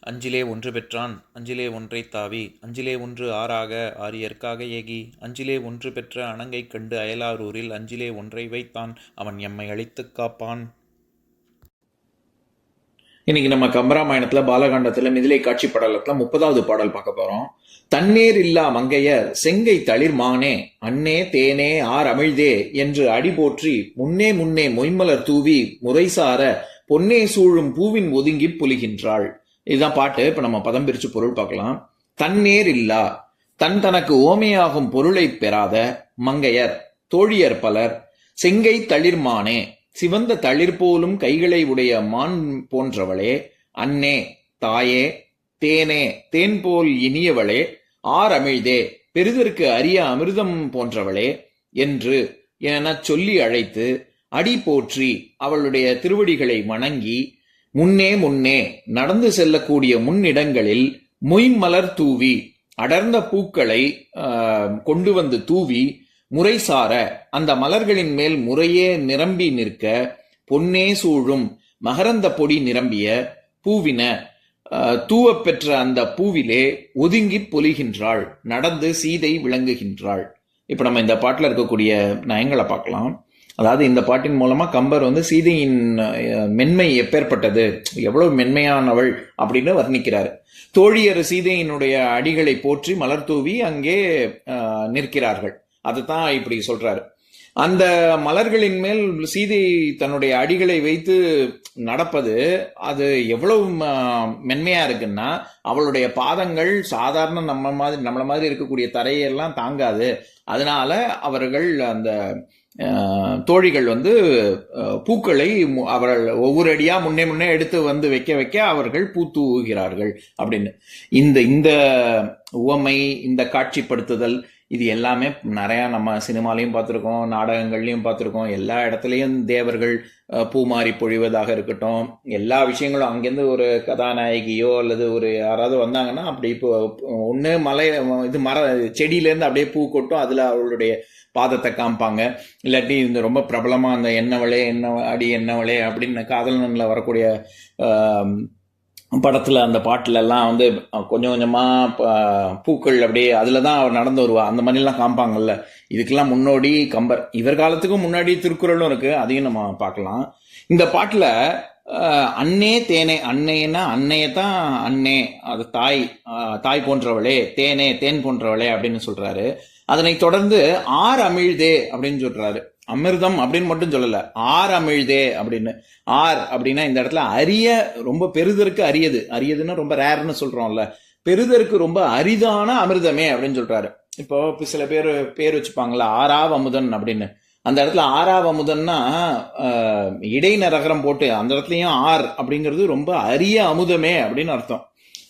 அஞ்சிலே ஒன்று பெற்றான் அஞ்சிலே ஒன்றை தாவி அஞ்சிலே ஒன்று ஆறாக ஆரியற்காக ஏகி அஞ்சிலே ஒன்று பெற்ற அணங்கை கண்டு அயலாரூரில் அஞ்சிலே ஒன்றை வைத்தான் அவன் எம்மை அழித்துக் காப்பான். இன்னைக்கு நம்ம கம்பராமாயணத்துல பாலகாண்டத்துல மிதிலை காட்சி படலத்துல முப்பதாவது பாடல் பார்க்க போறோம். தண்ணீர் இல்லா மங்கையர் செங்கை தளிர் மானே அன்னே தேனே ஆர் அமிழ்தே என்று அடி போற்றி முன்னே முன்னே மொய்மலர் தூவி முறைசார பொன்னே சூழும் பூவின் ஒதுங்கி புலிகின்றாள். இதுதான் பாட்டு. இப்ப நம்ம பதம் பிரிச்சு பொருள் பார்க்கலாம். தன்னேர் இல்லா. தன் தனக்கு ஓமையாகும் பொருளை பெறாத மங்கையர் தோழியர் பலர் செங்கை தளிர்மானே. சிவந்த தளிர் போலும் கைகளை உடைய மான் போன்றவளே. அன்னே தாயே தேனே தேன் போல் இனியவளே. ஆர் அமிழ்தே பெரிதற்கு அரிய அமிர்தம் போன்றவளே என்று எனச் சொல்லி அழைத்து அடி போற்றி அவளுடைய திருவடிகளை வணங்கி முன்னே முன்னே நடந்து செல்லக்கூடிய முன்னிடங்களில் மொய்மலர் தூவி அடர்ந்த பூக்களை கொண்டு வந்து தூவி முறைசார அந்த மலர்களின் மேல் முறையே நிரம்பி நிற்க பொன்னே சூழும் மகரந்த பொடி நிரம்பிய பூவின தூவ பெற்ற அந்த பூவிலே ஒதுங்கி பொலிகின்றாள் நடந்து சீதை விளங்குகின்றாள். இப்ப நம்ம இந்த பாட்டில் இருக்கக்கூடிய நயங்களை பார்க்கலாம். அதாவது இந்த பாட்டின் மூலமாக கம்பர் வந்து சீதையின் மென்மை எப்பேற்பட்டது? எவ்வளவு மென்மையானவள் அப்படின்னு வர்ணிக்கிறார். தோழியர் சீதையினுடைய அடிகளை போற்றி மலர் தூவி அங்கே நிற்கிறார்கள் நிற்கிறார்கள். அதுதான் இப்படி சொல்றாரு. அந்த மலர்களின் மேல் சீதை தன்னுடைய அடிகளை வைத்து நடப்பது அது எவ்வளவு ம- மென்மையா இருக்குன்னா அவளுடைய பாதங்கள் சாதாரண நம்ம மாதிரி நம்மள மாதிரி இருக்கக்கூடிய தரையெல்லாம் தாங்காது. அதனால அவர்கள் அந்த தோழிகள் வந்து பூக்களை அவர்கள் ஒவ்வொரு அடியாக முன்னே முன்னே எடுத்து வந்து வைக்க வைக்க அவர்கள் பூத்தூகிறார்கள் அப்படின்னு. இந்த இந்த உவமை இந்த காட்சிப்படுத்துதல் இது எல்லாமே நிறையா நம்ம சினிமாலையும் பார்த்துருக்கோம் நாடகங்கள்லையும் பார்த்துருக்கோம். எல்லா இடத்துலையும் தேவர்கள் பூ பூமாரி பொழிவதாக இருக்கட்டும். எல்லா விஷயங்களும் அங்கேருந்து ஒரு கதாநாயகியோ அல்லது ஒரு யாராவது வந்தாங்கன்னா அப்படி இப்போ ஒன்று மலை இது மர செடியிலேருந்து அப்படியே பூ கொட்டும் அதில் அவளுடைய பாதத்தை காமிப்பாங்க. இல்லாட்டி இந்த ரொம்ப பிரபலமாக அந்த என்னவளே என்ன அடி என்னவளே அப்படின்னு காதலனில் வரக்கூடிய படத்தில் அந்த பாட்டிலெல்லாம் வந்து கொஞ்சம் கொஞ்சமாக ப- பூக்கள் அப்படியே அதில் தான் அவர் நடந்து வருவா. அந்த மாதிரிலாம் காமிப்பாங்கல்ல. இதுக்கெல்லாம் முன்னோடி கம்பர். இவர் காலத்துக்கும் முன்னாடி திருக்குறளும் இருக்குது அதையும் நம்ம பார்க்கலாம். இந்த பாட்டில் அன்னே தேனே அன்னைன்னா அன்னையை தான் அன்னே அது தாய் தாய் போன்றவளே தேனே தேன் போன்றவளே அப்படின்னு சொல்கிறாரு அதனை தொடர்ந்து ஆர் அமிழ்தே அப்படின்னு சொல்கிறாரு அமிர்தம் அப்படின்னு மட்டும் சொல்லல. ஆர் அமிழ்தே அப்படின்னு. ஆர் அப்படின்னா இந்த இடத்துல அரிய ரொம்ப பெருதற்கு அரியது. அரியதுன்னா ரொம்ப ரேர்னு சொல்றோம்ல. பெருதற்கு ரொம்ப அரிதான அமிர்தமே அப்படின்னு சொல்றாரு. இப்போ சில பேர் பேர் வச்சுப்பாங்களா ஆறாவ அமுதன் அப்படின்னு. அந்த இடத்துல ஆறாவ அமுதன்னா இடைநரகரம் போட்டு அந்த இடத்துலயும் ஆர் அப்படிங்கிறது ரொம்ப அரிய அமுதமே அப்படின்னு அர்த்தம்.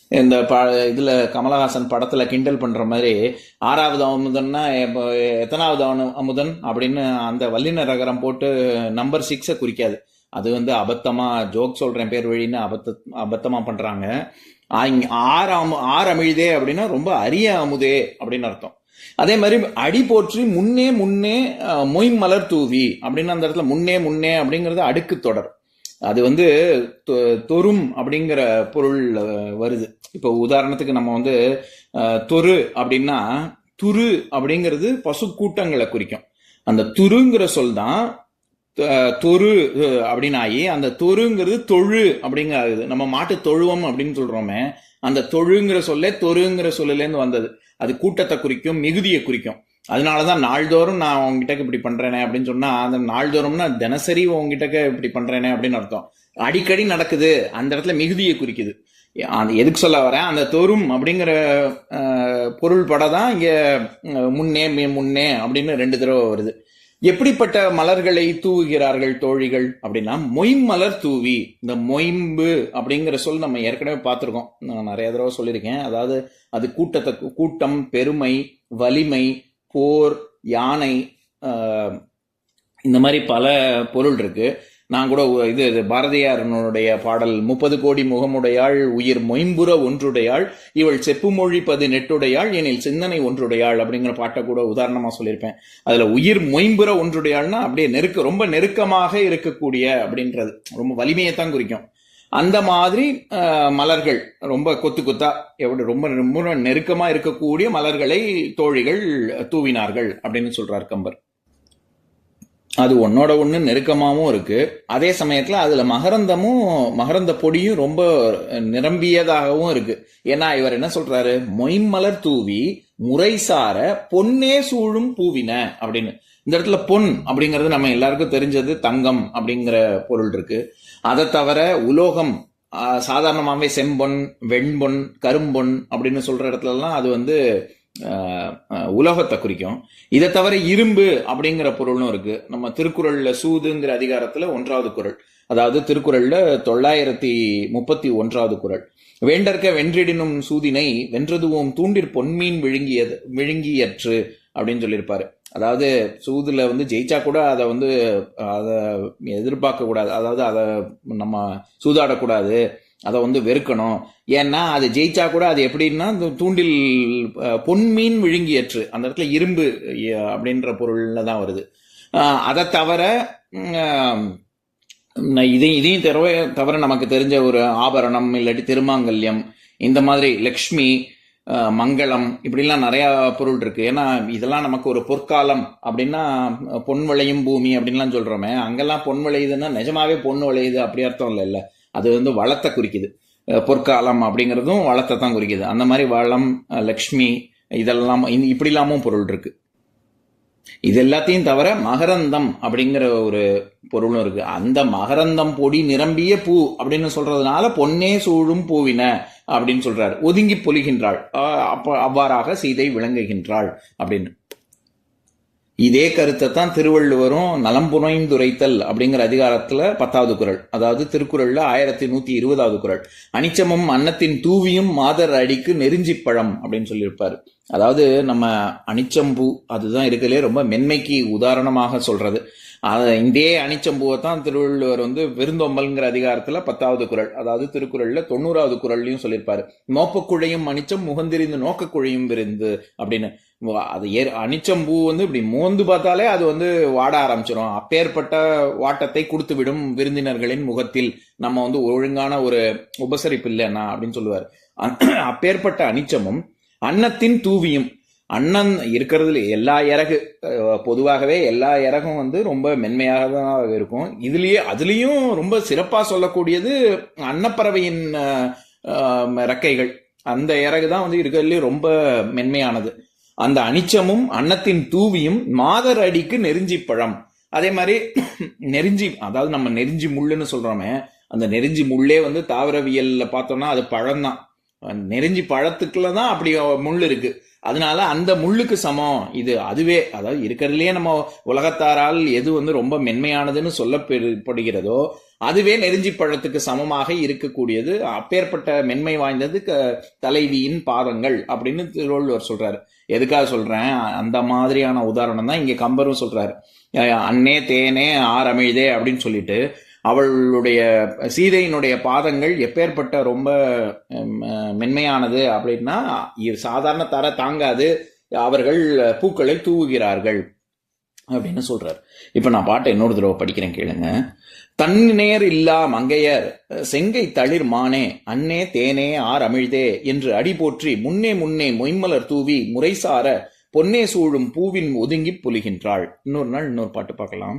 இந்த ப இதில் கமலஹாசன் படத்தில் கிண்டல் பண்ணுற மாதிரி ஆறாவது அமுதன்னா எப்ப- எத்தனாவது அனு- அமுதன் அப்படின்னு அந்த வல்லின ரகரம் போட்டு நம்பர் சிக்ஸை குறிக்காது. அது வந்து அபத்தமாக ஜோக் சொல்கிறேன் பேர் வழின்னு அபத்த அபத்தமாக பண்ணுறாங்க ஆ, ஆறு அமு ஆறு அமிழ்தே அப்படின்னா ரொம்ப அரிய அமுதே அப்படின்னு அர்த்தம். அதே மாதிரி அடி போற்றி முன்னே முன்னே மொய் மலர் தூவி அப்படின்னு அந்த இடத்துல முன்னே முன்னே அப்படிங்கிறது அடுக்கு தொடர். அது வந்து தொ- தொரும் அப்படிங்கிற பொருள் வருது. இப்போ உதாரணத்துக்கு நம்ம வந்து தொரு அப்படின்னா துரு அப்படிங்கிறது பசு கூட்டங்களை குறிக்கும். அந்த துருங்கிற சொல் தான் தொரு அப்படின்னு ஆகி அந்த தொருங்கிறது தொழு அப்படிங்கிறது. நம்ம மாட்டு தொழுவம் அப்படின்னு சொல்றோமே அந்த தொழுங்கிற சொல்லே தொருங்கிற சொல்லுலேருந்து வந்தது. அது கூட்டத்தை குறிக்கும் மிகுதியை குறிக்கும். அதனால தான் நாள்தோறும் நான் உங்ககிட்ட இப்படி பண்றேனே அப்படின்னு சொன்னா அந்த நாள்தோறும்னா தினசரி உங்ககிட்ட இப்படி பண்றேனே அப்படின்னு அர்த்தம். அடிக்கடி நடக்குது அந்த இடத்துல மிகுதியை குறிக்குது. அந்த எதுக்கு சொல்ல வரேன்? அந்த தோறும் அப்படிங்கிற பொருள் பட தான் இங்கே முன்னே மே- முன்னே அப்படின்னு ரெண்டு தடவை வருது. எப்படிப்பட்ட மலர்களை தூவுகிறார்கள் தோழிகள் அப்படின்னா மொய்மலர் தூவி இந்த மொயம்பு அப்படிங்கிற சொல் நம்ம ஏற்கனவே பார்த்துருக்கோம். நான் நிறைய தடவை சொல்லியிருக்கேன். அதாவது அது கூட்டத்தை கூட்டம் பெருமை வலிமை போர் யானை இந்த மாதிரி பல பொருள் இருக்கு. நான் கூட இது இது பாரதியாரனுடைய பாடல் முப்பது கோடி முகமுடையாள் உயிர் மொயம்புற ஒன்றுடையாள் இவள் செப்பு மொழிப்பது நெட்டுடையாள் எனில் சிந்தனை ஒன்றுடையாள் அப்படிங்கிற பாட்டை கூட உதாரணமா சொல்லியிருப்பேன். அதுல உயிர் மொயம்புற ஒன்றுடையாள்னா அப்படியே நெருக்க ரொம்ப நெருக்கமாக இருக்கக்கூடிய அப்படின்றது. ரொம்ப வலிமையை தான் குறிக்கும். அந்த மாதிரி மலர்கள் ரொம்ப கொத்து கொத்தா எவ்வளோ ரொம்ப ரொம்ப நெருக்கமாக இருக்கக்கூடிய மலர்களை தோழிகள் தூவினார்கள் அப்படின்னு சொல்றார் கம்பர். அது ஒன்னோட ஒன்று நெருக்கமாகவும் இருக்கு. அதே சமயத்தில் அதில் மகரந்தமும் மகரந்த பொடியும் ரொம்ப நிரம்பியதாகவும் இருக்குது ஏன்னா இவர் என்ன சொல்கிறாரு மொய்மலர் தூவி முறைசார பொன்னே சூழும் பூவின அப்படின்னு. இந்த இடத்துல பொன் அப்படிங்கிறது நம்ம எல்லாருக்கும் தெரிஞ்சது தங்கம் அப்படிங்கிற பொருள் இருக்கு. அதை தவிர உலோகம் சாதாரணமாகவே செம்பொன் வெண்பொன் கரும்பொன் அப்படின்னு சொல்ற இடத்துலலாம் அது வந்து உலோகத்தை குறிக்கும். இதை தவிர இரும்பு அப்படிங்கிற பொருளும் இருக்கு. நம்ம திருக்குறள்ல சூதுங்கிற அதிகாரத்துல ஒன்றாவது குறள். அதாவது திருக்குறள்ல தொள்ளாயிரத்தி முப்பத்தி ஒன்றாவது குறள். வேண்டற்க வென்றிடினும் சூதினை வென்றதுவோம் தூண்டிற் பொன்மீன் விழுங்கியது விழுங்கியற்று அப்படின்னு சொல்லியிருப்பாரு. அதாவது சூதில் வந்து ஜெயிச்சா கூட அதை வந்து அதை எதிர்பார்க்க கூடாது அதாவது அதை நம்ம சூதாடக்கூடாது. அதை வந்து வெறுக்கணும். ஏன்னா அது ஜெயிச்சா கூட அது எப்படின்னா இந்த தூண்டில் பொன்மீன் விழுங்கியற்று. அந்த இடத்துல இரும்பு அப்படின்ற பொருள்ல தான் வருது. அதை தவிர இதையும் இதையும் தவிர தவிர நமக்கு தெரிஞ்ச ஒரு ஆபரணம் இல்லாட்டி திருமாங்கல்யம் இந்த மாதிரி லக்ஷ்மி மங்களம் இப்படிலாம் நிறைய பொருள் இருக்கு. ஏன்னா இதெல்லாம் நமக்கு ஒரு பொற்காலம் அப்படின்னா பொன் விளையும் பூமி அப்படின்லாம் சொல்றோமே. அங்கெல்லாம் பொன் விளையுதுன்னா நிஜமாவே பொன் விளையுது அப்படி அர்த்தம் இல்லைல்ல அது வந்து வளத்தை குறிக்குது. பொற்காலம் அப்படிங்கிறதும் வளத்தை தான் குறிக்குது. அந்த மாதிரி வளம் லக்ஷ்மி இதெல்லாம் இப்படிலாமும் பொருள் இருக்கு. இது எல்லாத்தையும் தவிர மகரந்தம் அப்படிங்கிற ஒரு பொருளும் இருக்கு. அந்த மகரந்தம் பொடி நிரம்பிய பூ அப்படின்னு சொல்றதுனால பொன்னே சூழும் பூவின. அப்படின்னு சொல்றாரு. ஒதுங்கி பொலிகின்றாள். ஆஹ் அப்ப அவ்வாறாக சீதை விளங்குகின்றாள் அப்படின்னு. இதே கருத்தை தான் திருவள்ளுவரும் நலம்புனைந்துரைத்தல் அப்படிங்கிற அதிகாரத்துல பத்தாவது குறள் அதாவது திருக்குறள்ல ஆயிரத்தி நூத்தி இருபதாவது குறள் அனிச்சமும் அன்னத்தின் தூவியும் மாதர் அடிக்கு நெருஞ்சி பழம் அப்படின்னு சொல்லியிருப்பாரு. அதாவது நம்ம அனிச்சம்பூ அதுதான் இருக்கிறதுலே ரொம்ப மென்மைக்கு உதாரணமாக சொல்றது. இதே அணிச்சம்பூவை தான் திருவள்ளுவர் வந்து விருந்தொம்பல்ங்கிற அதிகாரத்தில் பத்தாவது குறள் அதாவது திருக்குறளில் தொண்ணூறாவது குரல்லையும் சொல்லியிருப்பாரு. நோப்பக்குழையும் அணிச்சம் முகந்திரிந்து நோக்கக்குழையும் விருந்து அப்படின்னு. அது ஏ அனிச்சம்பூ வந்து இப்படி மோந்து பார்த்தாலே அது வந்து வாட ஆரம்பிச்சிடும் அப்பேற்பட்ட வாட்டத்தை கொடுத்து விடும் விருந்தினர்களின் முகத்தில் நம்ம வந்து ஒழுங்கான ஒரு உபசரிப்பு இல்லைன்னா அப்படின்னு சொல்லுவார். அப்பேற்பட்ட அனிச்சமும் அன்னத்தின் தூவியும் அண்ணன் இருக்கிறதுல எல்லா இறகு பொதுவாகவே எல்லா இறகும் வந்து ரொம்ப மென்மையாக தான் இருக்கும். இதுலேயே அதுலேயும் ரொம்ப சிறப்பாக சொல்லக்கூடியது அன்னப்பறவையின் அஹ், ரெக்கைகள் அந்த இறகு தான் வந்து இருக்கிறதுலயே ரொம்ப மென்மையானது. அந்த அனிச்சமும் அன்னத்தின் தூவியும் மாதர் அடிக்கு நெருஞ்சி பழம். அதே மாதிரி நெருஞ்சி அதாவது நம்ம நெருஞ்சி முள்ளுன்னு சொல்கிறோமே அந்த நெருஞ்சி முள்ளே வந்து தாவரவியலில் பார்த்தோம்னா அது பழம்தான். நெருஞ்சி பழத்துக்குள்ள தான் அப்படி முள் இருக்குது அதனால அந்த முள்ளுக்கு சமம். இது அதுவே அதாவது இருக்கிறதுலே நம்ம உலகத்தாரால் எது வந்து ரொம்ப மென்மையானதுன்னு சொல்லப்படுகிறதோ அதுவே நெருஞ்சி பழத்துக்கு சமமாக இருக்கக்கூடியது. அப்பேற்பட்ட மென்மை வாய்ந்தது தலைவியின் பாதங்கள் அப்படின்னு திருவள்ளுவர் சொல்றாரு. எதுக்காக சொல்றேன்? அந்த மாதிரியான உதாரணம் தான் இங்க கம்பரும் சொல்றாரு. அன்னே தேனே ஆர் அமிழ்தே அப்படின்னு சொல்லிட்டு அவளுடைய சீதையினுடைய பாதங்கள் எப்பேற்பட்ட ரொம்ப மென்மையானது அப்படின்னா சாதாரண தர தாங்காது. அவர்கள் பூக்களை தூவுகிறார்கள் அப்படின்னு சொல்றார். இப்ப நான் பாட்டை இன்னொரு தடவை படிக்கிறேன் கேளுங்க. தன்னிநேர் இல்லா மங்கையர் செங்கை தளிர் மானே அன்னே தேனே ஆர் அமிழ்தே என்று அடி போற்றி முன்னே முன்னே மொய்மலர் தூவி முறைசார பொன்னே சூழும் பூவின் ஒதுங்கி புலிகின்றாள் இன்னொரு நாள் இன்னொரு பாட்டு பார்க்கலாம்.